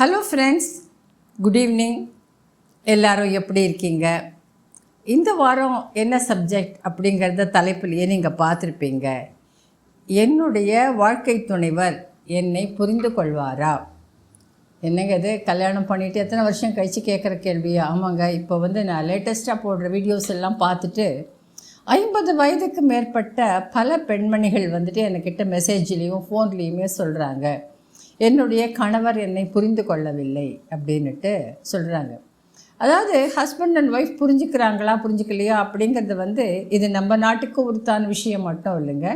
Hello friends good evening எல்லாரும் எப்படி இருக்கீங்க? இந்த வாரம் என்ன சப்ஜெக்ட் அப்படிங்கிறத தலைப்பிலேயே நீங்கள் பார்த்துருப்பீங்க. என்னுடைய வாழ்க்கை துணைவர் என்னை புரிந்து கொள்வாரா? என்னங்க இது? கல்யாணம் பண்ணிவிட்டு எத்தனை வருஷம் கழித்து கேட்குற கேள்வி? ஆமாங்க இப்போ வந்து நான் லேட்டஸ்ட்டாக போடுற வீடியோஸ் எல்லாம் பார்த்துட்டு ஐம்பது வயதுக்கு மேற்பட்ட பல பெண்மணிகள் வந்துட்டு என்கிட்ட மெசேஜ்லேயும் ஃபோன்லேயுமே சொல்கிறாங்க என்னுடைய கணவர் என்னை புரிந்து கொள்ளவில்லை அப்படின்னுட்டு சொல்கிறாங்க அதாவது ஹஸ்பண்ட் அண்ட் ஒய்ஃப் புரிஞ்சுக்கிறாங்களா புரிஞ்சுக்கலையா அப்படிங்கிறது வந்து இது நம்ம நாட்டுக்கு உறுத்தான விஷயம் மட்டும் இல்லைங்க.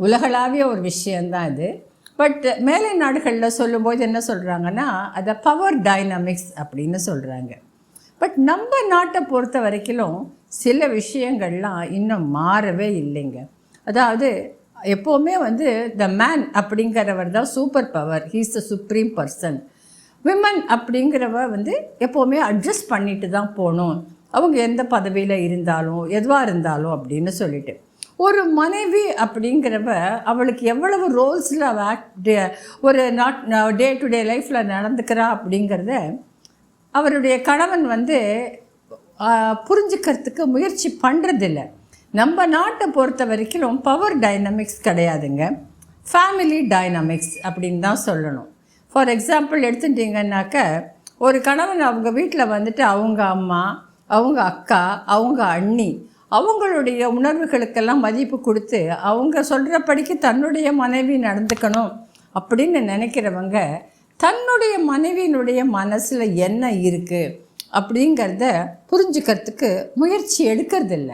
உலகளாவிய ஒரு விஷயந்தான் இது. பட் மேலை நாடுகளில் சொல்லும்போது என்ன சொல்கிறாங்கன்னா அதை பவர் டைனமிக்ஸ் அப்படின்னு சொல்கிறாங்க பட் நம்ம நாட்டை பொறுத்த வரைக்கும் சில விஷயங்கள்லாம் இன்னும் மாறவே இல்லைங்க. அதாவது எப்போவுமே வந்து த மேன் அப்படிங்கிறவர் தான் super power he's the supreme person women அப்படிங்கிறவ வந்து எப்போவுமே அட்ஜஸ்ட் பண்ணிட்டு தான் போகணும். அவங்க எந்த பதவியில் இருந்தாலும் எதுவாக இருந்தாலும் அப்படின்னு சொல்லிட்டு. ஒரு மனைவி அப்படிங்கிறவ அவளுக்கு எவ்வளவு ரோல்ஸில் அவள் ஆக்ட் ஒரு நாட் டே டு டே லைஃப்பில் நடந்துக்கிறா அப்படிங்கிறத அவருடைய கணவன் வந்து புரிஞ்சுக்கிறதுக்கு முயற்சி பண்ணுறதில்ல நம்ம நாட்டை பொறுத்த வரைக்கும் பவர் டைனமிக்ஸ் கிடையாதுங்க. ஃபேமிலி டைனமிக்ஸ் அப்படின்னு தான் சொல்லணும். ஃபார் எக்ஸாம்பிள் எடுத்துட்டிங்கன்னாக்க ஒரு கணவன் அவங்க வீட்டில் வந்துட்டு அவங்க அம்மா அவங்க அக்கா அவங்க அண்ணி அவங்களுடைய உணர்வுகளுக்கெல்லாம் மதிப்பு கொடுத்து அவங்க சொல்கிறபடிக்கு தன்னுடைய மனைவி நடந்துக்கணும் அப்படின்னு நினைக்கிறவங்க தன்னுடைய மனைவியினுடைய மனசில் என்ன இருக்குது அப்படிங்கிறத புரிஞ்சுக்கிறதுக்கு முயற்சி எடுக்கிறதில்ல.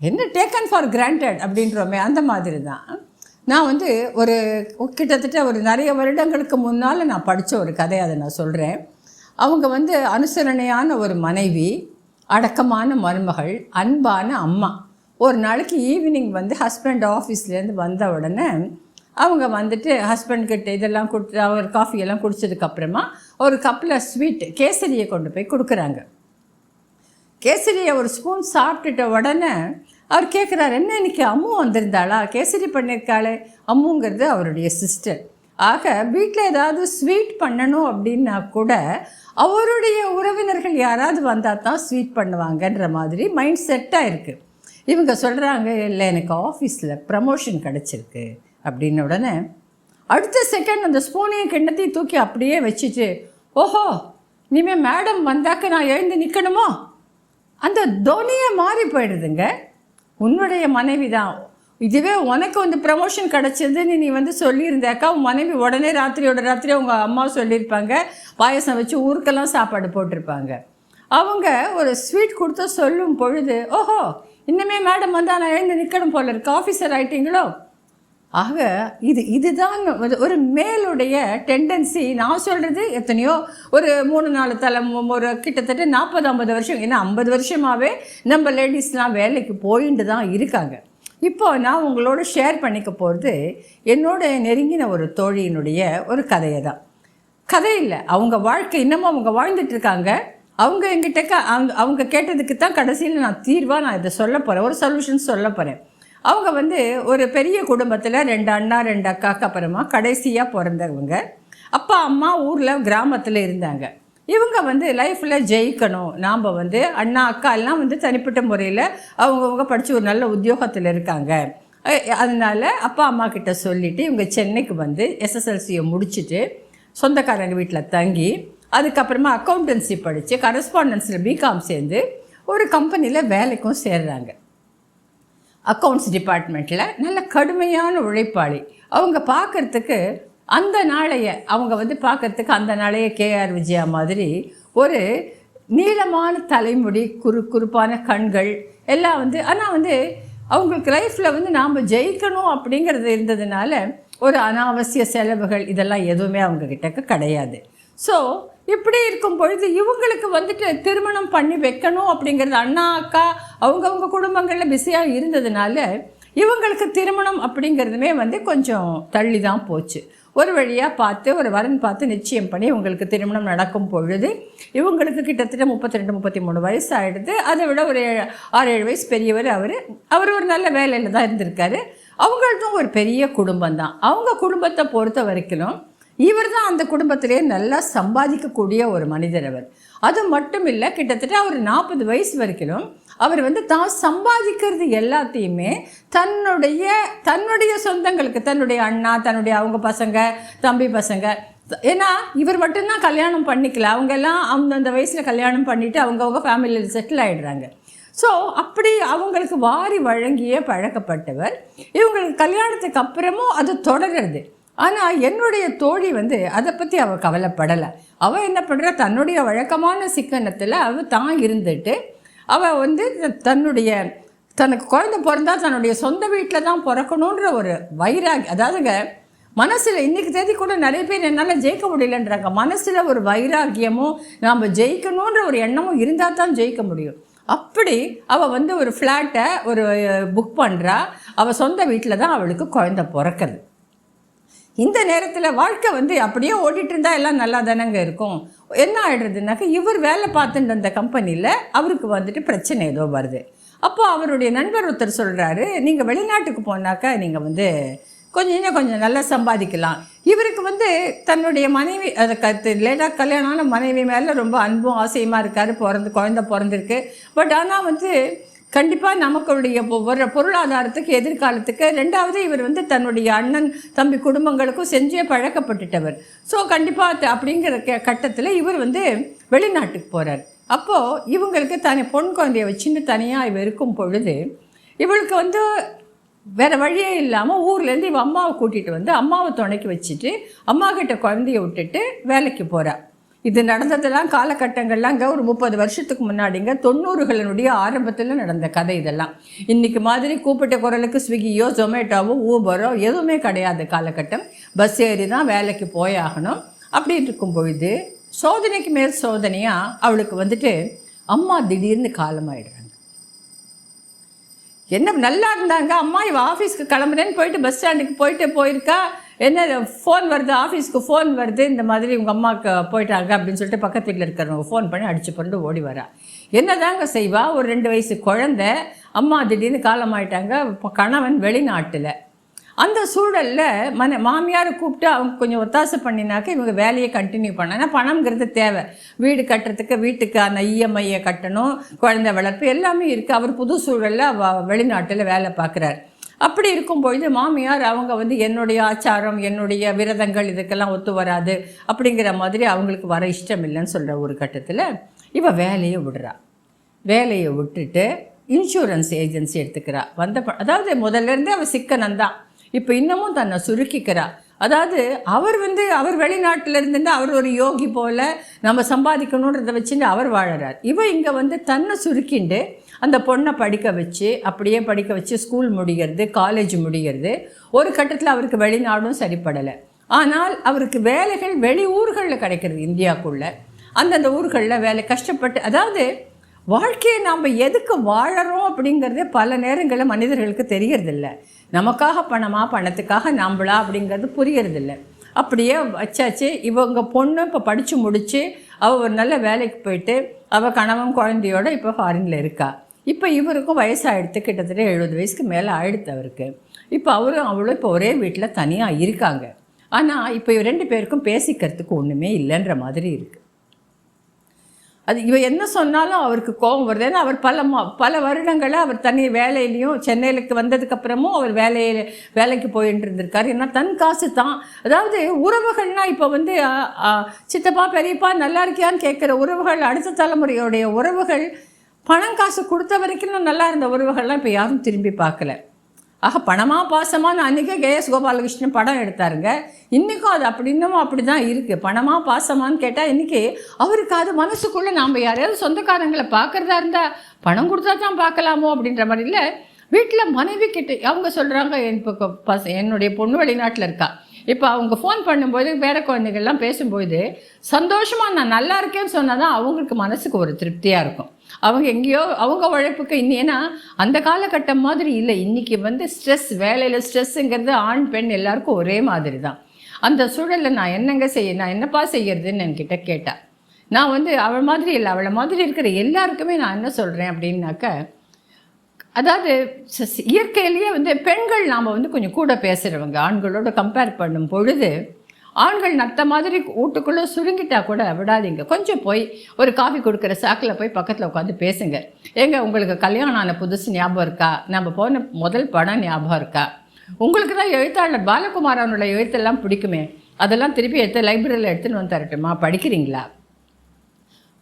என்ன டேக்கன் ஃபார் கிராண்டட் அப்படின்றோமே அந்த மாதிரி தான் நான் வந்து ஒரு கிட்டத்தட்ட ஒரு நிறைய வருடங்களுக்கு முன்னால் நான் படித்த ஒரு கதை அதை நான் சொல்கிறேன் அவங்க வந்து அனுசரணையான ஒரு மனைவி அடக்கமான மருமகள் அன்பான அம்மா. ஒரு நாளைக்கு ஈவினிங் வந்து ஹஸ்பண்ட் ஆஃபீஸ்லேருந்து வந்த உடனே அவங்க வந்துட்டு ஹஸ்பண்ட்கிட்ட இதெல்லாம் கொடுத்து அவர் காஃபியெல்லாம் குடித்ததுக்கப்புறமா ஒரு கப்பில் ஸ்வீட் கேசரியை கொண்டு போய் கொடுக்குறாங்க. கேசரியை ஒரு ஸ்பூன் சாப்பிட்டுட்ட உடனே அவர் கேட்குறாரு என்ன இன்னைக்கு அம்மு வந்திருந்தாளா? கேசரி பண்ணியிருக்காளே அம்முங்கிறது அவருடைய சிஸ்டர் ஆக வீட்டில் ஏதாவது ஸ்வீட் பண்ணணும் அப்படின்னா கூட அவருடைய உறவினர்கள் யாராவது வந்தால் தான் ஸ்வீட் பண்ணுவாங்கன்ற மாதிரி மைண்ட் செட்டாக இருக்குது இவங்க சொல்கிறாங்க இல்லை எனக்கு ஆஃபீஸில் ப்ரமோஷன் கிடச்சிருக்கு. அப்படின்ன உடனே அடுத்த செகண்ட் அந்த ஸ்பூனையும் கிண்ணத்தையும் தூக்கி அப்படியே வச்சுட்டு ஓஹோ இனிமேல் மேடம் வந்தாக்க நான் எழுந்து நிற்கணுமோ அந்த தோனியை மாறி போயிடுதுங்க. உன்னுடைய மனைவி தான் இதுவே உனக்கு வந்து ப்ரமோஷன் கிடச்சதுன்னு நீ வந்து சொல்லியிருந்தாக்கா உன் மனைவி உடனே ராத்திரியோட ராத்திரி அவங்க அம்மா சொல்லியிருப்பாங்க. பாயசம் வச்சு ஊருக்கெல்லாம் சாப்பாடு போட்டிருப்பாங்க. அவங்க ஒரு ஸ்வீட் கொடுத்து சொல்லும் பொழுது ஓஹோ இன்னுமே மேடம் வந்தால் நான் எழுந்து நிற்கணும் போல இருக்கு. ஆஃபீஸர் ஆயிட்டீங்களோ? ஆக இது இதுதான் ஒரு- ஒரு மேலுடைய டெண்டன்சி நான் சொல்கிறது எத்தனையோ ஒரு மூணு நாலு தலை ஒரு கிட்டத்தட்ட நாற்பது ஐம்பது வருஷம் ஏன்னா ஐம்பது வருஷமாகவே நம்ம லேடிஸ்லாம் வேலைக்கு போயிட்டு தான் இருக்காங்க. இப்போ நான் உங்களோட ஷேர் பண்ணிக்க போகிறது என்னோட நெருங்கின ஒரு தோழியினுடைய ஒரு கதையை தான். கதை இல்லை அவங்க வாழ்க்கை இன்னமும் அவங்க வாழ்ந்துட்டு இருக்காங்க. அவங்க எங்கிட்ட க- அவங்க அவங்க கேட்டதுக்கு தான் கடைசியில் நான் தீர்வாக நான் இதை சொல்ல போகிறேன் ஒரு சொல்யூஷன் சொல்ல போகிறேன் அவங்க வந்து ஒரு பெரிய குடும்பத்தில் ரெண்டு அண்ணா ரெண்டு அக்காக்கு அப்புறமா கடைசியாக பிறந்தவங்க. அப்பா அம்மா ஊரில் கிராமத்தில் இருந்தாங்க. இவங்க வந்து லைஃப்பில் ஜெயிக்கணும். நாம் வந்து அண்ணா அக்கா எல்லாம் வந்து தனிப்பட்ட முறையில் அவங்கவுங்க படித்து ஒரு நல்ல உத்தியோகத்தில் இருக்காங்க. அதனால் அதனால அப்பா அம்மா கிட்ட சொல்லிவிட்டு இவங்க சென்னைக்கு வந்து எஸ்எஸ்எல்சியை முடிச்சுட்டு சொந்தக்காரங்க வீட்டில் தங்கி அதுக்கப்புறமா அக்கௌண்டன்சி படித்து கரஸ்பாண்டன்ஸில் பிகாம் சேர்ந்து ஒரு கம்பெனியில் வேலைக்கும் சேர்றாங்க. அக்கௌண்ட்ஸ் டிபார்ட்மெண்ட்டில் நல்ல கடுமையான உழைப்பாளி. அவங்க பார்க்குறதுக்கு அந்த நாளைய அவங்க வந்து பார்க்கறதுக்கு அந்த நாளைய கேஆர் விஜயா மாதிரி ஒரு நீளமான தலைமுடி குறு குறுப்பான கண்கள் எல்லாம் வந்து ஆனால் வந்து அவங்களுக்கு லைஃப்பில் வந்து நாம் ஜெயிக்கணும் அப்படிங்கிறது இருந்ததுனால ஒரு அனாவசிய செலவுகள் இதெல்லாம் எதுவுமே அவங்கக்கிட்டக்கு கிடையாது. ஸோ இப்படி இருக்கும் பொழுது இவங்களுக்கு வந்துட்டு திருமணம் பண்ணி வைக்கணும் அப்படிங்கிறது அண்ணா அக்கா அவங்கவுங்க குடும்பங்களில் பிஸியாக இருந்ததுனால இவங்களுக்கு திருமணம் அப்படிங்கிறதுமே வந்து கொஞ்சம் தள்ளி தான் போச்சு. ஒரு வழியாக பார்த்து ஒரு வரன் பார்த்து நிச்சயம் பண்ணி இவங்களுக்கு திருமணம் நடக்கும் பொழுது இவங்களுக்கு கிட்டத்தட்ட முப்பத்தி ரெண்டு முப்பத்தி மூணு வயசு ஆகிடுது அதை விட ஒரு ஆறு ஏழு வயசு பெரியவர் அவர். அவர் ஒரு நல்ல வேலையில் தான் இருந்திருக்காரு. அவங்களுக்கும் ஒரு பெரிய குடும்பம் தான் அவங்க குடும்பத்தை பொறுத்த வரைக்கும் இவர் தான் அந்த குடும்பத்திலே நல்லா சம்பாதிக்கக்கூடிய ஒரு மனிதர் அவர். அது மட்டும் இல்லை கிட்டத்தட்ட அவர் நாற்பது வயசு வரைக்கும் அவர் வந்து தான் சம்பாதிக்கிறது எல்லாத்தையுமே தன்னுடைய தன்னுடைய சொந்தங்களுக்கு தன்னுடைய அண்ணா தன்னுடைய அவங்க பசங்க தம்பி பசங்க ஏன்னா இவர் மட்டும்தான் கல்யாணம் பண்ணிக்கல. அவங்க எல்லாம் அந்தந்த வயசில் கல்யாணம் பண்ணிவிட்டு அவங்கவுங்க ஃபேமிலியில் செட்டில் ஆகிடுறாங்க ஸோ அப்படி அவங்களுக்கு வாரி வழங்கியே பழக்கப்பட்டவர். இவங்களுக்கு கல்யாணத்துக்கு அப்புறமும் அது தொடருது. ஆனால் என்னுடைய தோழி வந்து அதை பற்றி அவள் கவலைப்படலை. அவள் என்ன பண்ணுறா தன்னுடைய வழக்கமான சிக்கனத்தில் அவள் தான் இருந்துட்டு அவள் வந்து தன்னுடைய தனக்கு குழந்தை பிறந்தா தன்னுடைய சொந்த வீட்டில் தான் பிறக்கணுன்ற ஒரு வைராகி அதாவதுங்க மனசில் இன்றைக்கி தேதி கூட நிறைய பேர் என்னால் ஜெயிக்க முடியலன்றாங்க. மனசில் ஒரு வைராகியமும் நாம் ஜெயிக்கணுன்ற ஒரு எண்ணமும் இருந்தால் தான் ஜெயிக்க முடியும். அப்படி அவள் வந்து ஒரு ஃப்ளாட்டை ஒரு புக் பண்ணுறா அவள் சொந்த வீட்டில் தான் அவளுக்கு குழந்தை பிறக்குது. இந்த நேரத்தில் வாழ்க்கை வந்து அப்படியே ஓடிட்டு இருந்தால் எல்லாம் நல்லா தானங்க இருக்கும். என்ன ஆகிடுறதுனாக்கா இவர் வேலை பார்த்துட்டு இருந்த கம்பெனியில் அவருக்கு வந்துட்டு பிரச்சனை ஏதோ வருது. அப்போ அவருடைய நண்பர் ஒருத்தர் சொல்கிறாரு நீங்கள் வெளிநாட்டுக்கு போனாக்கா நீங்கள் வந்து கொஞ்சம் இன்னும் கொஞ்சம் நல்லா சம்பாதிக்கலாம். இவருக்கு வந்து தன்னுடைய மனைவி அதை கத்து லேட்டாக கல்யாணமான மனைவி மேலே ரொம்ப அன்பும் ஆசையுமா இருக்கார் பிறந்து குழந்த பிறந்திருக்கு. பட் ஆனால் வந்து கண்டிப்பாக நமக்குடைய ஒரு பொருளாதாரத்துக்கு எதிர்காலத்துக்கு ரெண்டாவது இவர் வந்து தன்னுடைய அண்ணன் தம்பி குடும்பங்களுக்கும் செஞ்சே பழக்கப்பட்டுட்டவர். ஸோ கண்டிப்பாக அப்படிங்கிற க கட்டத்தில் இவர் வந்து வெளிநாட்டுக்கு போகிறார் அப்போது இவங்களுக்கு தனி பொன் குழந்தைய வச்சுன்னு தனியாக இவ இருக்கும் பொழுது இவளுக்கு வந்து வேறு வழியே இல்லாமல் ஊர்லேருந்து இவன் அம்மாவை கூட்டிகிட்டு வந்து அம்மாவை துணைக்கி வச்சுட்டு அம்மா கிட்ட குழந்தைய விட்டுட்டு வேலைக்கு போகிறாள் இது நடந்ததெல்லாம் காலகட்டங்கள்லாங்க ஒரு முப்பது வருஷத்துக்கு முன்னாடிங்க. தொண்ணூறுகளினுடைய ஆரம்பத்தில் நடந்த கதை இதெல்லாம். இன்றைக்கி மாதிரி கூப்பிட்ட குரலுக்கு ஸ்விக்கியோ ஜொமேட்டோவோ ஊபரோ எதுவுமே கிடையாது காலகட்டம். பஸ் ஏறி தான் வேலைக்கு போயாகணும். அப்படி இருக்கும் பொழுது சோதனைக்கு மேல் சோதனையாக அவளுக்கு வந்துட்டு அம்மா திடீர்னு காலமாயிடுறாங்க. என்ன நல்லா இருந்தாங்க? அம்மா இவ ஆஃபீஸ்க்கு கிளம்புறேன்னு போயிட்டு பஸ் ஸ்டாண்டுக்கு போயிட்டு போயிருக்கா? என்ன ஃபோன் வருது ஆஃபீஸ்க்கு ஃபோன் வருது இந்த மாதிரி உங்கள் அம்மாவுக்கு போயிட்டாங்க அப்படின்னு சொல்லிட்டு பக்கத்து வீட்டில் இருக்கிறவங்க ஃபோன் பண்ணி அடிச்சு பண்ணிட்டு ஓடி வரா. என்னதாங்க செய்வா? ஒரு ரெண்டு வயசு குழந்த அம்மா திடீர்னு காலமாயிட்டாங்க இப்போ கணவன் வெளிநாட்டில். அந்த சூழலில் மன மாமியாரை கூப்பிட்டு அவங்க கொஞ்சம் ஒத்தாசை பண்ணினாக்க இவங்க வேலையை கண்டினியூ பண்ண ஏன்னா பணம்ங்கிறது தேவை. வீடு கட்டுறதுக்கு வீட்டுக்கான இஎம்ஐயை கட்டணும் குழந்தை வளர்ப்பு எல்லாமே இருக்குது அவர் புது சூழலில் வெளிநாட்டில் வேலை பார்க்குறாரு. அப்படி இருக்கும்பொழுது மாமியார் அவங்க வந்து என்னுடைய ஆச்சாரம் என்னுடைய விரதங்கள் இதுக்கெல்லாம் ஒத்து வராது அப்படிங்கிற மாதிரி அவங்களுக்கு வர இஷ்டம் இல்லைன்னு சொல்கிற ஒரு கட்டத்தில் இவள் வேலையை விடுறா. வேலையை விட்டுட்டு இன்சூரன்ஸ் ஏஜென்சி எடுத்துக்கிறா. வந்த அதாவது முதல்ல இருந்தே அவள் சிக்கனந்தான் இப்போ இன்னமும் தன்னை சுருக்கிக்கிறா. அதாவது அவர் வந்து அவர் வெளிநாட்டில் இருந்துட்டு அவர் ஒரு யோகி போல் நம்ம சம்பாதிக்கணுன்றதை வச்சுட்டு அவர் வாழறார். இவ இங்கே வந்து தன்னை சுருக்கிண்டு அந்த பொண்ணை படிக்க வச்சு அப்படியே படிக்க வச்சு ஸ்கூல் முடிகிறது காலேஜ் முடிகிறது ஒரு கட்டத்தில் அவருக்கு வெளிநாடும் சரிப்படலை. ஆனால் அவருக்கு வேலைகள் வெளி ஊர்களில் கிடைக்கிறது இந்தியாவுக்குள்ளே அந்தந்த ஊர்களில் வேலை கஷ்டப்பட்டு அதாவது வாழ்க்கையை நாம் எதுக்கு வாழறோம் அப்படிங்கிறதே பல நேரங்களில் மனிதர்களுக்கு தெரியறதில்ல. நமக்காக பணமா பணத்துக்காக நாம்பளா அப்படிங்கிறது புரியறதில்ல. அப்படியே வச்சாச்சு இவங்க பொண்ணு இப்போ படித்து முடித்து அவள் ஒரு நல்ல வேலைக்கு போயிட்டு அவள் கணவன் குழந்தையோட இப்போ ஃபாரினில் இருக்கா. இப்போ இவருக்கும் வயசாகிடுத்து கிட்டத்தட்ட எழுபது வயசுக்கு மேலே ஆயிடுத்து அவருக்கு. இப்போ அவரும் அவளும் இப்போ ஒரே வீட்டில் தனியாக இருக்காங்க. ஆனால் இப்போ இவ ரெண்டு பேருக்கும் பேசிக்கிறதுக்கு ஒன்றுமே இல்லைன்ற மாதிரி இருக்குது அது இவ என்ன சொன்னாலும் அவருக்கு கோபம் வருது. ஏன்னா அவர் பல மா பல வருடங்களை அவர் தனி வேலையிலையும் சென்னையிலுக்கு வந்ததுக்கப்புறமும் அவர் வேலையில் வேலைக்கு போயிட்டு இருந்திருக்காரு ஏன்னா தன் காசு தான். அதாவது உறவுகள்னா இப்போ வந்து சித்தப்பா பெரியப்பா நல்லா இருக்கியான்னு கேட்குற உறவுகள் அடுத்த தலைமுறையோடைய உறவுகள் பணம் காசு கொடுத்த வரைக்கும் நல்லா இருந்த உறவுகள்லாம் இப்போ யாரும் திரும்பி பார்க்கல. ஆக பணமாக பாசமாக நான் அன்றைக்கே கேஎஸ் கோபாலகிருஷ்ணன் படம் எடுத்தாருங்க. இன்றைக்கும் அது அப்படி இன்னமும் அப்படி தான் இருக்குது பணமாக பாசமான்னு கேட்டால் இன்றைக்கி அவருக்கு அது மனசுக்குள்ளே நாம் யாரையாவது சொந்தக்காரங்களை பார்க்குறதா இருந்தால் பணம் கொடுத்தா தான் பார்க்கலாமோ அப்படின்ற மாதிரி இல்லை. வீட்டில் மனைவி கிட்ட அவங்க சொல்கிறாங்க இப்போ பச என்னுடைய பொண்ணு வெளிநாட்டில் இருக்கா. இப்போ அவங்க ஃபோன் பண்ணும்போது பேர குழந்தைகள்லாம் பேசும்போது சந்தோஷமாக நான் நல்லா இருக்கேன்னு சொன்னால் தான் அவங்களுக்கு மனசுக்கு ஒரு திருப்தியாக இருக்கும். அவங்க எங்கேயோ அவங்க உழைப்புக்கு இன்னும் ஏன்னா அந்த காலகட்டம் மாதிரி இல்லை. இன்றைக்கி வந்து ஸ்ட்ரெஸ் வேலையில் ஸ்ட்ரெஸ்ஸுங்கிறது ஆண் பெண் எல்லாருக்கும் ஒரே மாதிரி தான் அந்த சூழலில் நான் என்னங்க செய்ய நான் என்னப்பா செய்யறதுன்னு என்கிட்ட கேட்டால் நான் வந்து அவள் மாதிரி இல்லை. அவளை மாதிரி இருக்கிற எல்லாருக்குமே நான் என்ன சொல்கிறேன் அப்படின்னாக்க அதாவது இயற்கையிலேயே வந்து பெண்கள் நாம் வந்து கொஞ்சம் கூட பேசுகிறவங்க ஆண்களோட கம்பேர் பண்ணும் பொழுது ஆண்கள் நத்த மாதிரி வீட்டுக்குள்ளே சுருங்கிட்டா கூட விடாதீங்க. கொஞ்சம் போய் ஒரு காஃபி கொடுக்குற சாக்கில் போய் பக்கத்தில் உட்காந்து பேசுங்க. ஏங்க உங்களுக்கு கல்யாணம் ஆன புதுசு ஞாபகம் இருக்கா? நம்ம போன முதல் படம் ஞாபகம் இருக்கா? உங்களுக்கு தான் எழுத்தாளர் பாலகுமாரனோட எழுத்தெல்லாம் பிடிக்குமே. அதெல்லாம் திருப்பி எடுத்து லைப்ரரியில் எடுத்துன்னு வந்து தரட்டுமா? படிக்கிறீங்களா?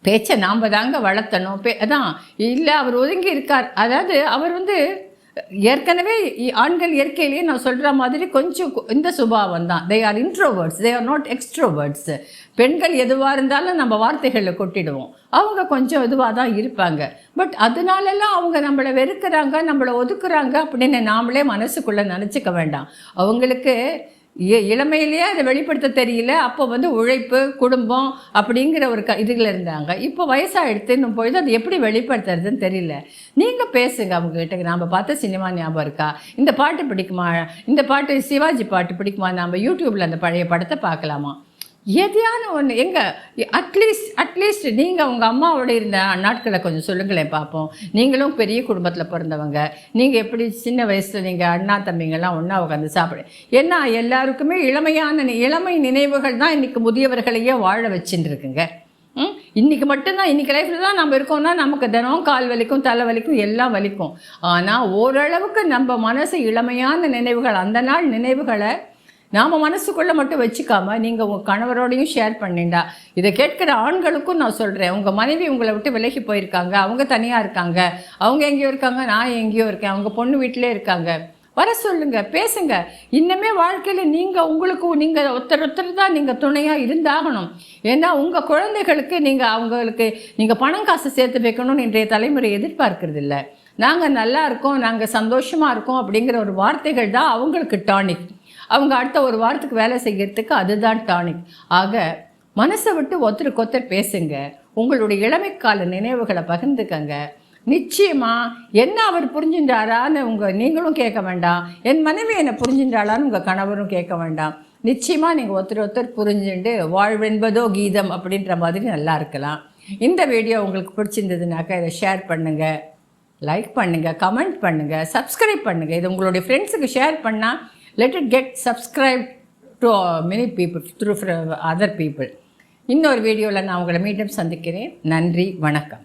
பேச்சை நாம் தாங்க வளர்த்தணும். பே அதான். இல்லை அவர் ஒதுங்கி இருக்கார். அதாவது அவர் வந்து ஏற்கனவே இ- ஆண்கள் இயற்கையிலேயே நான் சொல்கிற மாதிரி கொஞ்சம் இந்த சுபாவம் தான். They are introverts they are not extroverts பெண்கள் எதுவாக இருந்தாலும் நம்ம வார்த்தைகளில் கொட்டிடுவோம். அவங்க கொஞ்சம் இதுவாக தான் இருப்பாங்க. பட் அதனாலலாம் அவங்க நம்மளை வெறுக்கிறாங்க நம்மளை ஒதுக்குறாங்க அப்படின்னு நாமளே மனசுக்குள்ளே நினச்சிக்க வேண்டாம். அவங்களுக்கு இளமையிலேயே அதை வெளிப்படுத்த தெரியல. அப்போ வந்து உழைப்பு குடும்பம் அப்படிங்கிற ஒரு க இதில் இருந்தாங்க. இப்போ வயசாகிடுத்துன்னும் பொழுது அது எப்படி வெளிப்படுத்துறதுன்னு தெரியல. நீங்கள் பேசுங்க அவங்ககிட்ட நாம் பார்த்த சினிமா ஞாபகம் இருக்கா? இந்த பாட்டு பிடிக்குமா? இந்த பாட்டு சிவாஜி பாட்டு பிடிக்குமா? நம்ம யூடியூப்பில் அந்த பழைய படத்தை பார்க்கலாமா? எதையான ஒன்று எங்கே அட்லீஸ்ட் அட்லீஸ்ட் நீங்கள் உங்கள் அம்மாவோட இருந்த நாட்களை கொஞ்சம் சொல்லுங்களேன் பார்ப்போம் நீங்களும் பெரிய குடும்பத்தில் பிறந்தவங்க. நீங்கள் எப்படி சின்ன வயசில் நீங்கள் அண்ணா தம்பிங்கெல்லாம் ஒன்றா உட்காந்து சாப்பிடு. ஏன்னா எல்லாருக்குமே இளமையான இளமை நினைவுகள் தான் இன்றைக்கி முதியவர்களையே வாழ வச்சுட்டு இருக்குங்க ம் மட்டும்தான் இன்னைக்கு லைஃப்பில் தான் நம்ம இருக்கோம்னா நமக்கு தினம் கால் வலிக்கும் தலை வலிக்கும் எல்லாம் வலிக்கும். ஆனால் ஓரளவுக்கு நம்ம மனசு இளமையான நினைவுகள் அந்த நாள் நினைவுகளை நாம் மனசுக்குள்ளே மட்டும் வச்சுக்காம நீங்கள் உங்கள் கணவரோடையும் ஷேர் பண்ணிண்டா. இதை கேட்குற ஆண்களுக்கும் நான் சொல்கிறேன் உங்கள் மனைவி உங்களை விட்டு விலகி போயிருக்காங்க. அவங்க தனியாக இருக்காங்க. அவங்க எங்கேயோ இருக்காங்க. நான் எங்கேயோ இருக்கேன். அவங்க பொண்ணு வீட்டிலே இருக்காங்க. வர சொல்லுங்க. பேசுங்க. இன்னமே வாழ்க்கையில் நீங்கள் உங்களுக்கு நீங்கள் ஒருத்தர் ஒருத்தர் தான் நீங்கள் துணையாக இருந்தாகணும். ஏன்னா உங்கள் குழந்தைகளுக்கு நீங்கள் அவங்களுக்கு நீங்கள் பணம் காசு சேர்த்து வைக்கணும்னு இன்றைய தலைமுறை எதிர்பார்க்கறது இல்லை நாங்கள் நல்லா இருக்கோம். நாங்கள் சந்தோஷமாக இருக்கோம் அப்படிங்கிற ஒரு வார்த்தைகள் தான் அவங்களுக்கு டானிக் அவங்க அடுத்த ஒரு வாரத்துக்கு வேலை செய்கிறதுக்கு அதுதான் டானிக் ஆக மனசை விட்டு ஒருத்தருக்கு ஒருத்தர் பேசுங்க. உங்களுடைய இளமைக்கால நினைவுகளை பகிர்ந்துக்கங்க. நிச்சயமா என்ன அவர் புரிஞ்சுட்டாரான்னு உங்க நீங்களும் கேட்க வேண்டாம். என் மனைவி என்னை புரிஞ்சுட்டாளான்னு உங்க கணவரும் கேட்க வேண்டாம். நிச்சயமா நீங்க ஒருத்தர் ஒருத்தர் புரிஞ்சுட்டு வாழ்வென்பதோ கீதம் அப்படின்ற மாதிரி நல்லா இருக்கலாம். இந்த வீடியோ உங்களுக்கு பிடிச்சிருந்ததுனாக்கா இதை ஷேர் பண்ணுங்க. லைக் பண்ணுங்க கமெண்ட் பண்ணுங்க சப்ஸ்கிரைப் பண்ணுங்க. இது உங்களுடைய ஃப்ரெண்ட்ஸுக்கு ஷேர் பண்ணால் let it get subscribe to many people through other people இன்னொரு வீடியோவில் நான் உங்களை மீண்டும் சந்திக்கிறேன். நன்றி வணக்கம்.